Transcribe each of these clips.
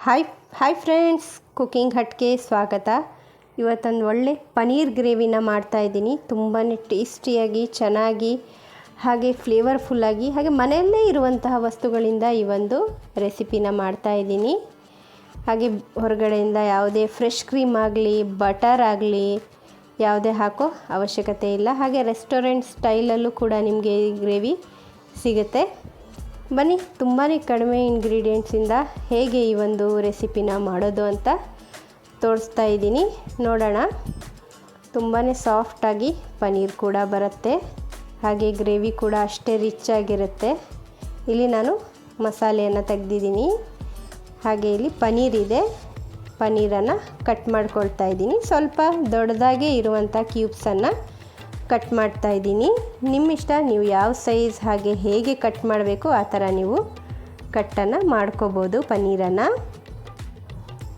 Hi hi friends cooking ಹಟ್ಗೆ ಸ್ವಾಗತ ಇವತ್ತೊಂದು ಒಳ್ಳೆ ಪನೀರ್ ಗ್ರೇವಿನ ಮಾಡ್ತಾಯಿದ್ದೀನಿ ತುಂಬಾ ಟೇಸ್ಟಿಯಾಗಿ ಚೆನ್ನಾಗಿ ಹಾಗೆ ಫ್ಲೇವರ್ಫುಲ್ಲಾಗಿ ಹಾಗೆ ಮನೆಯಲ್ಲೇ ಇರುವಂತಹ ವಸ್ತುಗಳಿಂದ ಈ ಒಂದು ರೆಸಿಪಿನ ಮಾಡ್ತಾಯಿದ್ದೀನಿ ಹಾಗೆ ಹೊರಗಡೆಯಿಂದ ಯಾವುದೇ ಫ್ರೆಶ್ ಕ್ರೀಮ್ ಆಗಲಿ ಬಟರ್ ಆಗಲಿ ಯಾವುದೇ ಹಾಕೋ ಅವಶ್ಯಕತೆ ಇಲ್ಲ ಹಾಗೆ ರೆಸ್ಟೋರೆಂಟ್ ಸ್ಟೈಲಲ್ಲೂ ಕೂಡ ನಿಮಗೆ ಗ್ರೇವಿ ಸಿಗುತ್ತೆ ಬನ್ನಿ ತುಂಬಾ ಕಡಿಮೆ ಇಂಗ್ರೀಡಿಯೆಂಟ್ಸಿಂದ ಹೇಗೆ ಈ ಒಂದು ರೆಸಿಪಿನ ಮಾಡೋದು ಅಂತ ತೋರಿಸ್ತಾ ಇದ್ದೀನಿ. ನೋಡೋಣ. ತುಂಬಾ ಸಾಫ್ಟಾಗಿ ಪನ್ನೀರ್ ಕೂಡ ಬರುತ್ತೆ. ಹಾಗೆ ಗ್ರೇವಿ ಕೂಡ ಅಷ್ಟೇ ರಿಚ್ ಆಗಿರುತ್ತೆ. ಇಲ್ಲಿ ನಾನು ಮಸಾಲೆಯನ್ನು ತೆಗೆದಿದ್ದೀನಿ. ಹಾಗೆ ಇಲ್ಲಿ ಪನ್ನೀರ್ ಇದೆ. ಪನ್ನೀರನ್ನು ಕಟ್ ಮಾಡ್ಕೊಳ್ತಾ ಇದ್ದೀನಿ. ಸ್ವಲ್ಪ ದೊಡ್ಡದಾಗೆ ಇರುವಂಥ ಕ್ಯೂಬ್ಸನ್ನು ಕಟ್ ಮಾಡ್ತಾ ಇದ್ದೀನಿ. ನಿಮ್ಮ ಇಷ್ಟ ನೀವು ಯಾವ ಸೈಜ್ ಹಾಗೆ ಹೇಗೆ ಕಟ್ ಮಾಡಬೇಕು ಆ ಥರ ನೀವು ಕಟ್ಟನ್ನು ಮಾಡ್ಕೋಬೋದು ಪನ್ನೀರನ್ನು.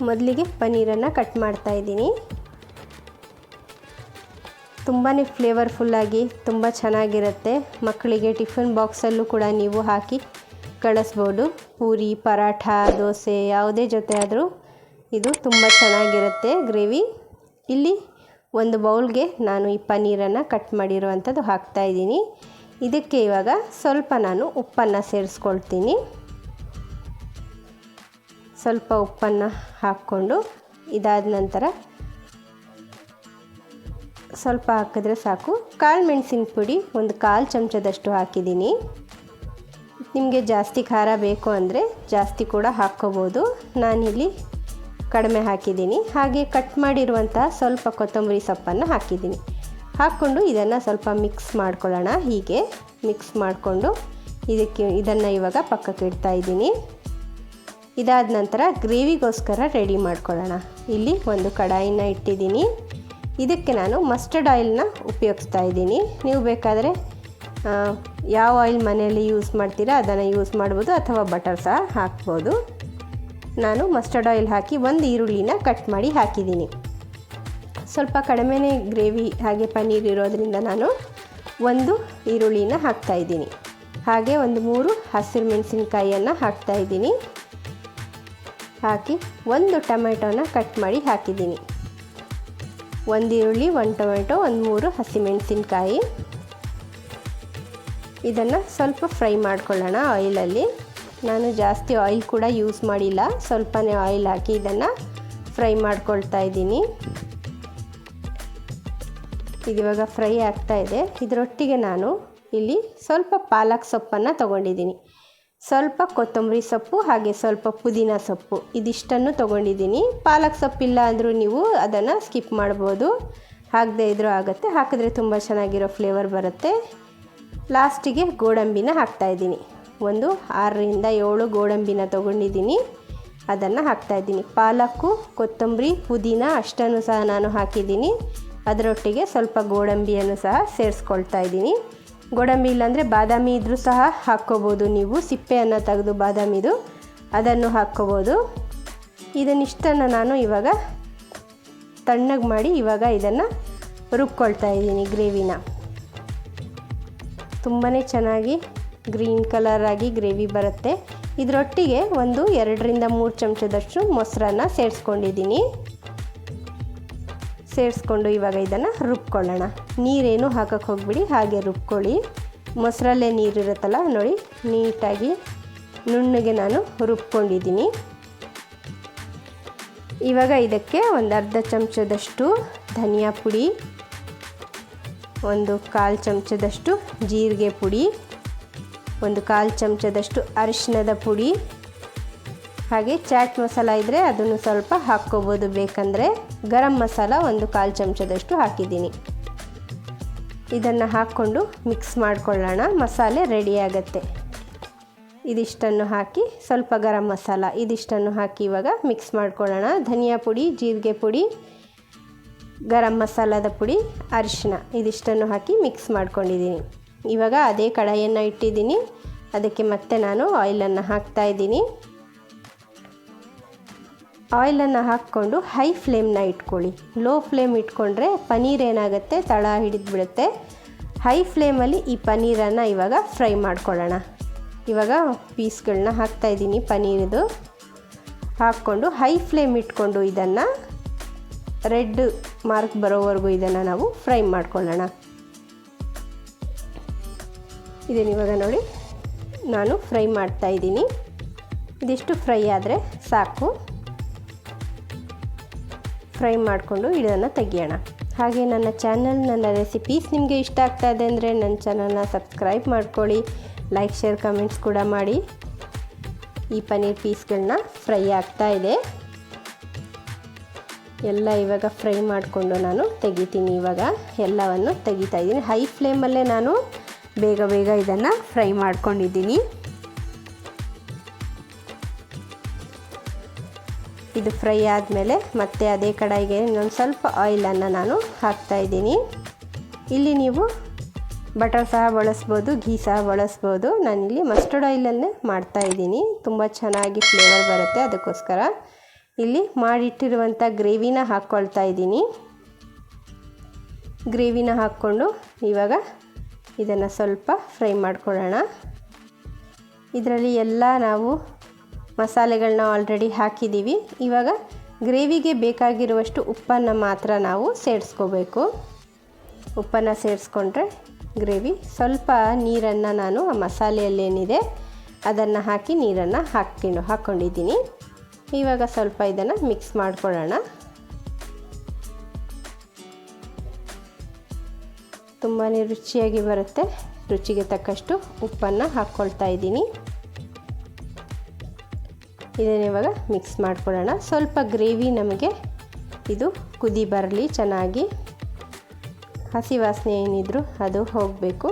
ಮೊದಲಿಗೆ ಪನ್ನೀರನ್ನು ಕಟ್ ಮಾಡ್ತಾ ಇದ್ದೀನಿ. ತುಂಬಾ ಫ್ಲೇವರ್ಫುಲ್ಲಾಗಿ ತುಂಬ ಚೆನ್ನಾಗಿರುತ್ತೆ. ಮಕ್ಕಳಿಗೆ ಟಿಫಿನ್ ಬಾಕ್ಸಲ್ಲೂ ಕೂಡ ನೀವು ಹಾಕಿ ಕಳಿಸ್ಬೋದು. ಪೂರಿ, ಪರಾಠ, ದೋಸೆ ಯಾವುದೇ ಜೊತೆ ಆದರೂ ಇದು ತುಂಬ ಚೆನ್ನಾಗಿರುತ್ತೆ ಗ್ರೇವಿ. ಇಲ್ಲಿ ಒಂದು ಬೌಲ್ಗೆ ನಾನು ಈ ಪನ್ನೀರನ್ನು ಕಟ್ ಮಾಡಿರುವಂಥದ್ದು ಹಾಕ್ತಾಯಿದ್ದೀನಿ ಇದಕ್ಕೆ ಇವಾಗ ಸ್ವಲ್ಪ ನಾನು ಉಪ್ಪನ್ನು ಸೇರಿಸ್ಕೊಳ್ತೀನಿ. ಸ್ವಲ್ಪ ಉಪ್ಪನ್ನು ಹಾಕ್ಕೊಂಡು ಇದಾದ ನಂತರ ಸ್ವಲ್ಪ ಹಾಕಿದ್ರೆ ಸಾಕು. ಕಾಳು ಮೆಣಸಿನ ಪುಡಿ ಒಂದು ಕಾಲು ಚಮಚದಷ್ಟು ಹಾಕಿದ್ದೀನಿ. ನಿಮಗೆ ಜಾಸ್ತಿ ಖಾರ ಬೇಕು ಅಂದರೆ ಜಾಸ್ತಿ ಕೂಡ ಹಾಕ್ಕೋಬೋದು. ನಾನಿಲ್ಲಿ ಕಡಿಮೆ ಹಾಕಿದ್ದೀನಿ. ಹಾಗೆ ಕಟ್ ಮಾಡಿರುವಂಥ ಸ್ವಲ್ಪ ಕೊತ್ತಂಬರಿ ಸೊಪ್ಪನ್ನು ಹಾಕಿದ್ದೀನಿ. ಹಾಕ್ಕೊಂಡು ಇದನ್ನು ಸ್ವಲ್ಪ ಮಿಕ್ಸ್ ಮಾಡ್ಕೊಳ್ಳೋಣ. ಹೀಗೆ ಮಿಕ್ಸ್ ಮಾಡಿಕೊಂಡು ಇದಕ್ಕೆ ಇದನ್ನು ಇವಾಗ ಪಕ್ಕಕ್ಕೆ ಇಡ್ತಾ ಇದ್ದೀನಿ. ಇದಾದ ನಂತರ ಗ್ರೇವಿಗೋಸ್ಕರ ರೆಡಿ ಮಾಡ್ಕೊಳ್ಳೋಣ. ಇಲ್ಲಿ ಒಂದು ಕಡಾಯಿನ ಇಟ್ಟಿದ್ದೀನಿ. ಇದಕ್ಕೆ ನಾನು ಮಸ್ಟರ್ಡ್ ಆಯಿಲ್ನ ಉಪಯೋಗಿಸ್ತಾ ಇದ್ದೀನಿ. ನೀವು ಬೇಕಾದರೆ ಯಾವ ಆಯಿಲ್ ಮನೆಯಲ್ಲಿ ಯೂಸ್ ಮಾಡ್ತೀರಾ ಅದನ್ನು ಯೂಸ್ ಮಾಡ್ಬೋದು ಅಥವಾ ಬಟರ್ ಸಹ ಹಾಕ್ಬೋದು. ನಾನು ಮಸ್ಟರ್ಡ್ ಆಯಿಲ್ ಹಾಕಿ ಒಂದು ಈರುಳ್ಳಿನ ಕಟ್ ಮಾಡಿ ಹಾಕಿದ್ದೀನಿ. ಸ್ವಲ್ಪ ಕಡಿಮೆನೇ ಗ್ರೇವಿ ಹಾಗೆ ಪನ್ನೀರ್ ಇರೋದರಿಂದ ನಾನು ಒಂದು ಈರುಳ್ಳಿನ ಹಾಕ್ತಾಯಿದ್ದೀನಿ ಹಾಗೆ ಒಂದು ಮೂರು ಹಸಿರು ಮೆಣಸಿನ್ಕಾಯಿಯನ್ನು ಹಾಕ್ತಾಯಿದ್ದೀನಿ ಹಾಕಿ ಒಂದು ಟೊಮೆಟೊನ ಕಟ್ ಮಾಡಿ ಹಾಕಿದ್ದೀನಿ. ಒಂದು ಈರುಳ್ಳಿ, ಒಂದು ಟೊಮೆಟೊ, ಒಂದು ಮೂರು ಹಸಿಮೆಣಸಿನ್ಕಾಯಿ ಇದನ್ನು ಸ್ವಲ್ಪ ಫ್ರೈ ಮಾಡ್ಕೊಳ್ಳೋಣ ಆಯಿಲಲ್ಲಿ ನಾನು ಜಾಸ್ತಿ ಆಯಿಲ್ ಕೂಡ ಯೂಸ್ ಮಾಡಿಲ್ಲ. ಸ್ವಲ್ಪನೇ ಆಯಿಲ್ ಹಾಕಿ ಇದನ್ನು ಫ್ರೈ ಮಾಡ್ಕೊಳ್ತಾ ಇದ್ದೀನಿ. ಇದಿವಾಗ ಫ್ರೈ ಆಗ್ತಾ ಇದೆ. ಇದರೊಟ್ಟಿಗೆ ನಾನು ಇಲ್ಲಿ ಸ್ವಲ್ಪ ಪಾಲಕ್ ಸೊಪ್ಪನ್ನು ತೊಗೊಂಡಿದ್ದೀನಿ. ಸ್ವಲ್ಪ ಕೊತ್ತಂಬರಿ ಸೊಪ್ಪು ಹಾಗೆ ಸ್ವಲ್ಪ ಪುದೀನ ಸೊಪ್ಪು ಇದಿಷ್ಟನ್ನು ತೊಗೊಂಡಿದ್ದೀನಿ. ಪಾಲಕ್ ಸೊಪ್ಪಿಲ್ಲ ಅಂದರೂ ನೀವು ಅದನ್ನು ಸ್ಕಿಪ್ ಮಾಡ್ಬೋದು. ಹಾಕದೇ ಇದ್ರೂ ಆಗುತ್ತೆ. ಹಾಕಿದ್ರೆ ತುಂಬ ಚೆನ್ನಾಗಿರೋ ಫ್ಲೇವರ್ ಬರುತ್ತೆ. ಲಾಸ್ಟಿಗೆ ಗೋಡಂಬಿನ ಹಾಕ್ತಾಯಿದ್ದೀನಿ ಒಂದು ಆರರಿಂದ ಏಳು ಗೋಡಂಬಿನ ತೊಗೊಂಡಿದ್ದೀನಿ. ಅದನ್ನು ಹಾಕ್ತಾಯಿದ್ದೀನಿ ಪಾಲಕ್ಕು, ಕೊತ್ತಂಬರಿ, ಪುದೀನ ಅಷ್ಟನ್ನು ಸಹ ನಾನು ಹಾಕಿದ್ದೀನಿ. ಅದರೊಟ್ಟಿಗೆ ಸ್ವಲ್ಪ ಗೋಡಂಬಿಯನ್ನು ಸಹ ಸೇರಿಸ್ಕೊಳ್ತಾ ಇದ್ದೀನಿ. ಗೋಡಂಬಿ ಇಲ್ಲಾಂದರೆ ಬಾದಾಮಿ ಇದ್ದರೂ ಸಹ ಹಾಕ್ಕೋಬೋದು ನೀವು. ಸಿಪ್ಪೆಯನ್ನು ತೆಗೆದು ಬಾದಾಮಿದು ಅದನ್ನು ಹಾಕ್ಕೋಬೋದು. ಇದನ್ನಿಷ್ಟನ್ನು ನಾನು ಇವಾಗ ತಣ್ಣಗೆ ಮಾಡಿ ಇವಾಗ ಇದನ್ನು ರುಬ್ಕೊಳ್ತಾ ಇದ್ದೀನಿ ಗ್ರೇವಿನ. ತುಂಬಾ ಚೆನ್ನಾಗಿ ಗ್ರೀನ್ ಕಲರ್ ಆಗಿ ಗ್ರೇವಿ ಬರುತ್ತೆ. ಇದರೊಟ್ಟಿಗೆ ಒಂದು ಎರಡರಿಂದ ಮೂರು ಚಮಚದಷ್ಟು ಮೊಸರನ್ನ ಸೇರಿಸ್ಕೊಂಡಿದ್ದೀನಿ. ಸೇರಿಸ್ಕೊಂಡು ಇವಾಗ ಇದನ್ನು ರುಬ್ಕೊಳ್ಳೋಣ. ನೀರೇನು ಹಾಕಕ್ಕೆ ಹೋಗ್ಬಿಡಿ, ಹಾಗೆ ರುಬ್ಕೊಳ್ಳಿ. ಮೊಸರಲ್ಲೇ ನೀರಿರುತ್ತಲ್ಲ, ನೋಡಿ, ನೀಟಾಗಿ ನುಣ್ಣಗೆ ನಾನು ರುಬ್ಕೊಂಡಿದ್ದೀನಿ. ಇವಾಗ ಇದಕ್ಕೆ ಒಂದು ಅರ್ಧ ಚಮಚದಷ್ಟು ಧನಿಯಾ ಪುಡಿ, ಒಂದು ಕಾಲು ಚಮಚದಷ್ಟು ಜೀರಿಗೆ ಪುಡಿ ಒಂದು ಕಾಲು ಚಮಚದಷ್ಟು ಅರಿಶಿನದ ಪುಡಿ. ಹಾಗೆ ಚಾಟ್ ಮಸಾಲ ಇದ್ದರೆ ಅದನ್ನು ಸ್ವಲ್ಪ ಹಾಕ್ಕೋಬೋದು. ಬೇಕಂದರೆ ಗರಂ ಮಸಾಲ ಒಂದು ಕಾಲು ಚಮಚದಷ್ಟು ಹಾಕಿದ್ದೀನಿ. ಇದನ್ನು ಹಾಕ್ಕೊಂಡು ಮಿಕ್ಸ್ ಮಾಡಿಕೊಳ್ಳೋಣ. ಮಸಾಲೆ ರೆಡಿ ಇದಿಷ್ಟನ್ನು ಹಾಕಿ ಸ್ವಲ್ಪ ಗರಂ ಮಸಾಲ ಇದಿಷ್ಟನ್ನು ಹಾಕಿ ಇವಾಗ ಮಿಕ್ಸ್ ಮಾಡ್ಕೊಳ್ಳೋಣ. ಧನಿಯಾ ಪುಡಿ, ಜೀರಿಗೆ ಪುಡಿ, ಗರಂ ಮಸಾಲದ ಪುಡಿ ಅರಿಶಿನ ಇದಿಷ್ಟನ್ನು ಹಾಕಿ ಮಿಕ್ಸ್ ಮಾಡ್ಕೊಂಡಿದ್ದೀನಿ. ಇವಾಗ ಅದೇ ಕಡಾಯಿಯನ್ನು ಇಟ್ಟಿದ್ದೀನಿ. ಅದಕ್ಕೆ ಮತ್ತೆ ನಾನು ಆಯಿಲನ್ನು ಹಾಕ್ತಾ ಇದ್ದೀನಿ. ಆಯಿಲನ್ನು ಹಾಕ್ಕೊಂಡು ಹೈ ಫ್ಲೇಮ್ನ ಇಟ್ಕೊಳ್ಳಿ. ಲೋ ಫ್ಲೇಮ್ ಇಟ್ಕೊಂಡ್ರೆ ಪನ್ನೀರ್ ಏನಾಗುತ್ತೆ? ತಳ ಹಿಡಿದ್ಬಿಡುತ್ತೆ. ಹೈ ಫ್ಲೇಮಲ್ಲಿ ಈ ಪನ್ನೀರನ್ನು ಇವಾಗ ಫ್ರೈ ಮಾಡ್ಕೊಳ್ಳೋಣ. ಇವಾಗ ಪೀಸ್ಗಳನ್ನ ಹಾಕ್ತಾಯಿದ್ದೀನಿ ಪನೀರ್ದು. ಹಾಕ್ಕೊಂಡು ಹೈ ಫ್ಲೇಮ್ ಇಟ್ಕೊಂಡು ಇದನ್ನು ರೆಡ್ ಮಾರ್ಕ್ ಬರೋವರೆಗೂ ಇದನ್ನು ನಾವು ಫ್ರೈ ಮಾಡ್ಕೊಳ್ಳೋಣ. ಇದನ್ನು ಇವಾಗ ನೋಡಿ. ನಾನು ಫ್ರೈ ಮಾಡ್ತಾ ಇದ್ದೀನಿ. ಇದಿಷ್ಟು ಫ್ರೈ ಆದರೆ ಸಾಕು. ಫ್ರೈ ಮಾಡಿಕೊಂಡು ಇದನ್ನು ತೆಗಿಯೋಣ. ಹಾಗೆ ನನ್ನ ಚಾನಲ್, ನನ್ನ ರೆಸಿಪೀಸ್ ನಿಮಗೆ ಇಷ್ಟ ಆಗ್ತಾ ಇದೆ ಅಂದರೆ ನನ್ನ ಚಾನಲ್ನ ಸಬ್ಸ್ಕ್ರೈಬ್ ಮಾಡ್ಕೊಳ್ಳಿ. ಲೈಕ್ ಶೇರ್ ಕಮೆಂಟ್ಸ್ ಕೂಡ ಮಾಡಿ. ಈ ಪನ್ನೀರ್ ಪೀಸ್ಗಳನ್ನ ಫ್ರೈ ಆಗ್ತಾ ಇದೆ. ಎಲ್ಲ ಇವಾಗ ಫ್ರೈ ಮಾಡಿಕೊಂಡು ನಾನು ತೆಗಿತೀನಿ ಇವಾಗ. ಎಲ್ಲವನ್ನು ತೆಗಿತಾ ಇದ್ದೀನಿ. ಹೈ ಫ್ಲೇಮಲ್ಲೇ ನಾನು ಬೇಗ ಬೇಗ ಇದನ್ನು ಫ್ರೈ ಮಾಡ್ಕೊಂಡಿದ್ದೀನಿ. ಇದು ಫ್ರೈ ಆದಮೇಲೆ ಮತ್ತೆ ಅದೇ ಕಡಾಯಿಗೆ ಇನ್ನೊಂದು ಸ್ವಲ್ಪ ಆಯಿಲನ್ನು ನಾನು ಹಾಕ್ತಾಯಿದ್ದೀನಿ ಇಲ್ಲಿ ನೀವು ಬಟರ್ ಸಹ ಬಳಸ್ಬೋದು, ಘೀ ಸಹ ಬಳಸ್ಬೋದು. ನಾನಿಲ್ಲಿ ಮಸ್ಟರ್ಡ್ ಆಯಿಲನ್ನೇ ಮಾಡ್ತಾಯಿದ್ದೀನಿ ತುಂಬ ಚೆನ್ನಾಗಿ ಫ್ಲೇವರ್ ಬರುತ್ತೆ ಅದಕ್ಕೋಸ್ಕರ. ಇಲ್ಲಿ ಮಾಡಿಟ್ಟಿರುವಂಥ ಗ್ರೇವಿನ ಹಾಕ್ಕೊಳ್ತಾ ಇದ್ದೀನಿ. ಗ್ರೇವಿನ ಹಾಕ್ಕೊಂಡು ಇವಾಗ ಇದನ್ನು ಸ್ವಲ್ಪ ಫ್ರೈ ಮಾಡ್ಕೊಳ್ಳೋಣ. ಇದರಲ್ಲಿ ಎಲ್ಲ ನಾವು ಮಸಾಲೆಗಳನ್ನ ಆಲ್ರೆಡಿ ಹಾಕಿದ್ದೀವಿ. ಇವಾಗ ಗ್ರೇವಿಗೆ ಬೇಕಾಗಿರುವಷ್ಟು ಉಪ್ಪನ್ನು ಮಾತ್ರ ನಾವು ಸೇರಿಸ್ಕೋಬೇಕು. ಉಪ್ಪನ್ನು ಸೇರಿಸ್ಕೊಂಡ್ರೆ ಗ್ರೇವಿ ಸ್ವಲ್ಪ ನೀರನ್ನು ನಾನು ಆ ಮಸಾಲೆಯಲ್ಲೇನಿದೆ ಅದನ್ನು ಹಾಕಿ ನೀರನ್ನು ಹಾಕ್ಕೊಂಡು ಹಾಕ್ಕೊಂಡಿದ್ದೀನಿ ಇವಾಗ ಸ್ವಲ್ಪ ಇದನ್ನು ಮಿಕ್ಸ್ ಮಾಡ್ಕೊಳ್ಳೋಣ. ತುಂಬಾ ರುಚಿಯಾಗಿ ಬರುತ್ತೆ. ರುಚಿಗೆ ತಕ್ಕಷ್ಟು ಉಪ್ಪನ್ನು ಹಾಕ್ಕೊಳ್ತಾ ಇದ್ದೀನಿ. ಇದನ್ನು ಇವಾಗ ಮಿಕ್ಸ್ ಮಾಡ್ಕೊಳ್ಳೋಣ. ಸ್ವಲ್ಪ ಗ್ರೇವಿ ನಮಗೆ ಇದು ಕುದಿ ಬರಲಿ, ಚೆನ್ನಾಗಿ ಹಸಿ ವಾಸನೆ ಏನಿದ್ರು ಅದು ಹೋಗಬೇಕು.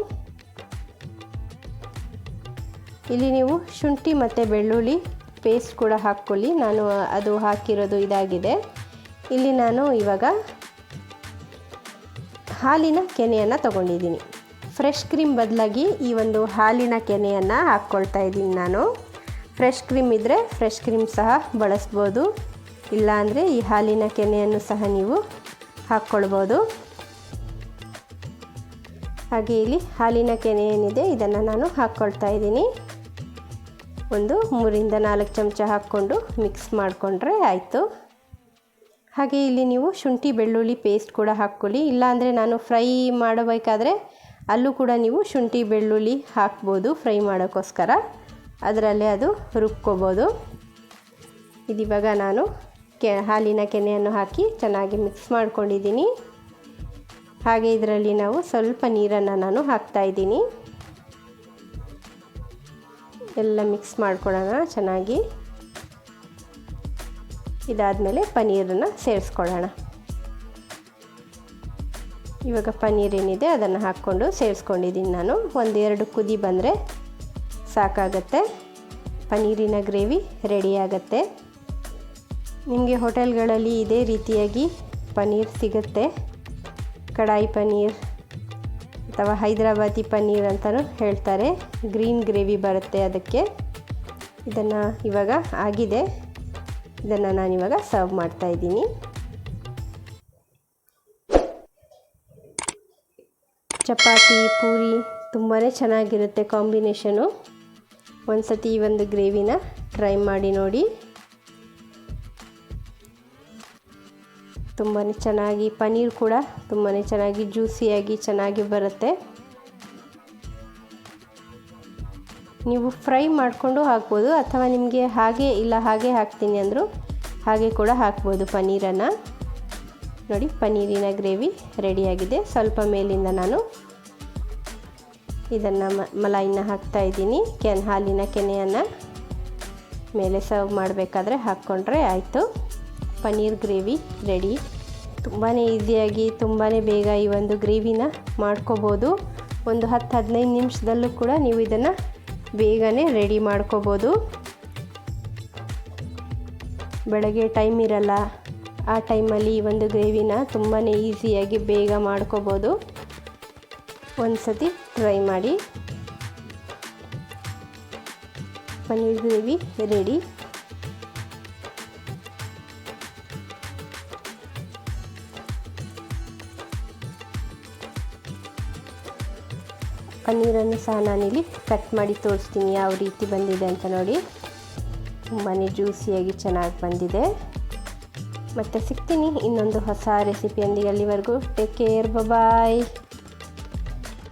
ಇಲ್ಲಿ ನೀವು ಶುಂಠಿ ಮತ್ತು ಬೆಳ್ಳುಳ್ಳಿ ಪೇಸ್ಟ್ ಕೂಡ ಹಾಕ್ಕೊಳ್ಳಿ. ನಾನು ಅದು ಹಾಕಿರೋದು ಇದಾಗಿದೆ. ಇಲ್ಲಿ ನಾನು ಇವಾಗ ಹಾಲಿನ ಕೆನೆಯನ್ನು ತಗೊಂಡಿದ್ದೀನಿ. ಫ್ರೆಶ್ ಕ್ರೀಮ್ ಬದಲಾಗಿ ಈ ಒಂದು ಹಾಲಿನ ಕೆನೆಯನ್ನು ಹಾಕ್ಕೊಳ್ತಾ ಇದ್ದೀನಿ ನಾನು. ಫ್ರೆಶ್ ಕ್ರೀಮ್ ಇದ್ದರೆ ಫ್ರೆಶ್ ಕ್ರೀಮ್ ಸಹ ಬಳಸ್ಬೋದು. ಇಲ್ಲಾಂದರೆ ಈ ಹಾಲಿನ ಕೆನೆಯನ್ನು ಸಹ ನೀವು ಹಾಕ್ಕೊಳ್ಬೋದು. ಹಾಗೆ ಇಲ್ಲಿ ಹಾಲಿನ ಕೆನೆ ಏನಿದೆ ಇದನ್ನು ನಾನು ಹಾಕ್ಕೊಳ್ತಾ ಇದ್ದೀನಿ. ಒಂದು ಮೂರಿಂದ ನಾಲ್ಕು ಚಮಚ ಹಾಕ್ಕೊಂಡು ಮಿಕ್ಸ್ ಮಾಡಿಕೊಂಡ್ರೆ ಆಯಿತು. ಹಾಗೆ ಇಲ್ಲಿ ನೀವು ಶುಂಠಿ, ಬೆಳ್ಳುಳ್ಳಿ ಪೇಸ್ಟ್ ಕೂಡ ಹಾಕ್ಕೊಳ್ಳಿ. ಇಲ್ಲಾಂದರೆ ನಾನು ಫ್ರೈ ಮಾಡಬೇಕಾದ್ರೆ ಅಲ್ಲೂ ಕೂಡ ನೀವು ಶುಂಠಿ, ಬೆಳ್ಳುಳ್ಳಿ ಹಾಕ್ಬೋದು ಫ್ರೈ ಮಾಡೋಕ್ಕೋಸ್ಕರ. ಅದರಲ್ಲೇ ಅದು ರುಬ್ಕೋಬೋದು. ಇದಿವಾಗ ನಾನು ಕೆ, ಹಾಲಿನ ಕೆನೆಯನ್ನು ಹಾಕಿ ಚೆನ್ನಾಗಿ ಮಿಕ್ಸ್ ಮಾಡ್ಕೊಂಡಿದ್ದೀನಿ. ಹಾಗೆ ಇದರಲ್ಲಿ ನಾವು ಸ್ವಲ್ಪ ನೀರನ್ನು ನಾನು ಹಾಕ್ತಾಯಿದ್ದೀನಿ ಎಲ್ಲ ಮಿಕ್ಸ್ ಮಾಡ್ಕೊಳ್ಳೋಣ ಚೆನ್ನಾಗಿ. ಇದಾದಮೇಲೆ ಪನ್ನೀರನ್ನು ಸೇರಿಸ್ಕೊಳ್ಳೋಣ. ಇವಾಗ ಪನ್ನೀರ್ ಏನಿದೆ ಅದನ್ನು ಹಾಕ್ಕೊಂಡು ಸೇರಿಸ್ಕೊಂಡಿದ್ದೀನಿ ನಾನು. ಒಂದೆರಡು ಕುದಿ ಬಂದರೆ ಸಾಕಾಗತ್ತೆ. ಪನ್ನೀರಿನ ಗ್ರೇವಿ ರೆಡಿ ಆಗುತ್ತೆ. ನಿಮಗೆ ಹೋಟೆಲ್ಗಳಲ್ಲಿ ಇದೇ ರೀತಿಯಾಗಿ ಪನ್ನೀರ್ ಸಿಗುತ್ತೆ. ಕಡಾಯಿ ಪನ್ನೀರ್ ಅಥವಾ ಹೈದರಾಬಾದಿ ಪನ್ನೀರ್ ಅಂತಲೂ ಹೇಳ್ತಾರೆ. ಗ್ರೀನ್ ಗ್ರೇವಿ ಬರುತ್ತೆ ಅದಕ್ಕೆ. ಇದನ್ನು ಇವಾಗ ಆಗಿದೆ. ಇದನ್ನು ನಾನಿವಾಗ ಸರ್ವ್ ಮಾಡ್ತಾ ಇದ್ದೀನಿ. ಚಪಾತಿ, ಪೂರಿ ತುಂಬಾ ಚೆನ್ನಾಗಿರುತ್ತೆ ಕಾಂಬಿನೇಷನು. ಒಂದು ಸತಿ ಈ ಒಂದು ಗ್ರೇವಿನ ಟ್ರೈ ಮಾಡಿ ನೋಡಿ. ತುಂಬಾ ಚೆನ್ನಾಗಿ ಪನ್ನೀರ್ ಕೂಡ ತುಂಬಾ ಚೆನ್ನಾಗಿ ಜ್ಯೂಸಿಯಾಗಿ ಚೆನ್ನಾಗಿ ಬರುತ್ತೆ. ನೀವು ಫ್ರೈ ಮಾಡಿಕೊಂಡು ಹಾಕ್ಬೋದು ಅಥವಾ ನಿಮಗೆ ಹಾಗೆ ಇಲ್ಲ ಹಾಗೆ ಹಾಕ್ತೀನಿ ಅಂದರೂ ಹಾಗೆ ಕೂಡ ಹಾಕ್ಬೋದು ಪನ್ನೀರನ್ನು. ನೋಡಿ, ಪನ್ನೀರಿನ ಗ್ರೇವಿ ರೆಡಿಯಾಗಿದೆ. ಸ್ವಲ್ಪ ಮೇಲಿಂದ ನಾನು ಇದನ್ನು ಮಲಾಯಿನ ಹಾಕ್ತಾ ಇದ್ದೀನಿ. ಕೆನ್, ಹಾಲಿನ ಕೆನೆಯನ್ನು ಮೇಲೆ ಸರ್ವ್ ಮಾಡಬೇಕಾದ್ರೆ ಹಾಕ್ಕೊಂಡ್ರೆ ಆಯಿತು. Paneer gravy ready. ತುಂಬಾ ಈಸಿಯಾಗಿ ತುಂಬಾ ಬೇಗ ಈ ಒಂದು ಗ್ರೇವಿನ ಮಾಡ್ಕೋಬೋದು. ಒಂದು ಹತ್ತು ಹದಿನೈದು ನಿಮಿಷದಲ್ಲೂ ಕೂಡ ನೀವು ಇದನ್ನು ಬೇಗನೆ ರೆಡಿ ಮಾಡ್ಕೋಬೋದು. ಬೆಳಗ್ಗೆ ಟೈಮ್ ಇರಲ್ಲ. ಆ ಟೈಮಲ್ಲಿ ಈ ಒಂದು ಗ್ರೇವಿನ ತುಂಬಾ ಈಸಿಯಾಗಿ ಬೇಗ ಮಾಡ್ಕೋಬೋದು. ಒಂದು ಸತಿ ಟ್ರೈ ಮಾಡಿ. Paneer gravy ready. ಪನ್ನೀರನ್ನು ಸಹ ನಾನಿಲ್ಲಿ ಕಟ್ ಮಾಡಿ ತೋರಿಸ್ತೀನಿ ಯಾವ ರೀತಿ ಬಂದಿದೆ ಅಂತ ನೋಡಿ. ತುಂಬಾ ಜ್ಯೂಸಿಯಾಗಿ ಚೆನ್ನಾಗಿ ಬಂದಿದೆ. ಮತ್ತು ಸಿಗ್ತೀನಿ ಇನ್ನೊಂದು ಹೊಸ ರೆಸಿಪಿಯೊಂದಿಗೆ ಅಲ್ಲಿವರೆಗೂ ಟೇಕ್ ಕೇರ್ ಬಾಯ್